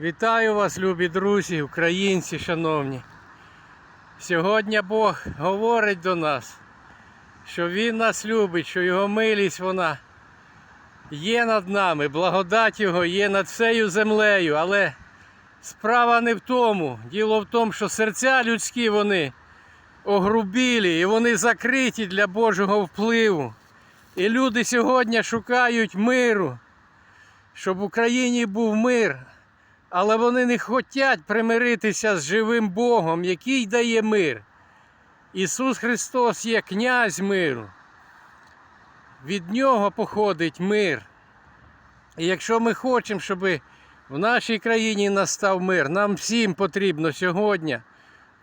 Вітаю вас, любі друзі, українці, шановні. Сьогодні Бог говорить до нас, що Він нас любить, що Його милість вона є над нами, благодать Його є над всею землею. Але справа не в тому. Діло в тому, що серця людські вони огрубілі і вони закриті для Божого впливу. І люди сьогодні шукають миру, щоб в Україні був мир. Але вони не хочуть примиритися з живим Богом, який дає мир. Ісус Христос є князь миру. Від Нього походить мир. І якщо ми хочемо, щоб в нашій країні настав мир, нам всім потрібно сьогодні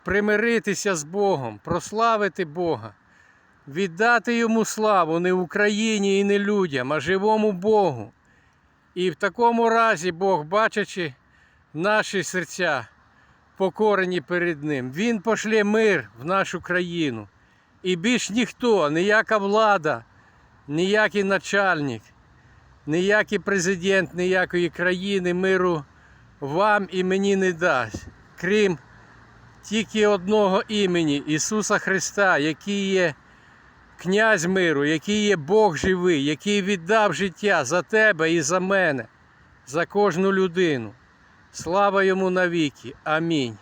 примиритися з Богом, прославити Бога, віддати Йому славу не Україні і не людям, а живому Богу. І в такому разі Бог, бачачи наші серця, покорені перед Ним, Він пошлє мир в нашу країну. І більш ніхто, ніяка влада, ніякий начальник, ніякий президент ніякої країни миру вам і мені не дасть, крім тільки одного імені Ісуса Христа, який є князь миру, який є Бог живий, який віддав життя за тебе і за мене, за кожну людину. Слава йому навіки. Амінь.